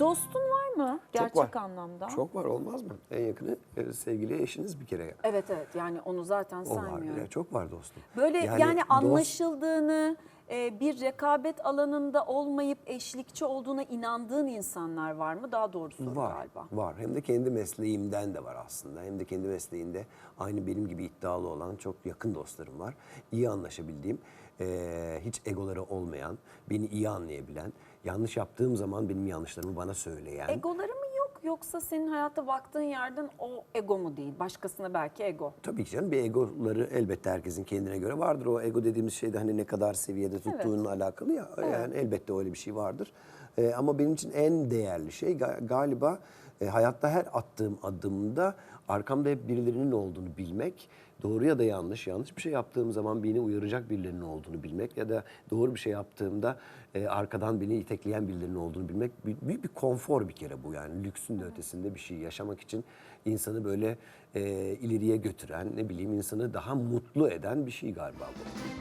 Dostun var mı gerçek var. anlamda? Çok var olmaz mı? En yakını e, sevgili eşiniz bir kere. Evet evet yani onu zaten O var. saymıyorum. Çok var dostum. Böyle yani, dost- anlaşıldığını, e, bir rekabet alanında olmayıp eşlikçi olduğuna inandığın insanlar var mı? Daha doğru soru Var, galiba. var. Hem de kendi mesleğimden de var aslında. Hem de kendi mesleğinde aynı benim gibi iddialı olan çok yakın dostlarım var. İyi anlaşabildiğim, eee, hiç egoları olmayan, beni iyi anlayabilen, yanlış yaptığım zaman benim yanlışlarımı bana söyleyen. Egoları mı yoksa senin hayata baktığın yerden o ego mu değil? Başkasına belki ego. Tabii ki canım bir egoları elbette herkesin kendine göre vardır. O ego dediğimiz şey de hani ne kadar seviyede tuttuğunla alakalı ya. Yani elbette öyle bir şey vardır. Ee, ama benim için en değerli şey ga- galiba e, hayatta her attığım adımda arkamda hep birilerinin olduğunu bilmek. Doğru ya da yanlış, yanlış bir şey yaptığım zaman beni uyaracak birilerinin olduğunu bilmek ya da doğru bir şey yaptığımda e, arkadan beni itekleyen birilerinin olduğunu bilmek büyük, büyük bir konfor bir kere bu yani lüksün de ötesinde bir şey yaşamak için insanı böyle e, ileriye götüren ne bileyim insanı daha mutlu eden bir şey galiba bu.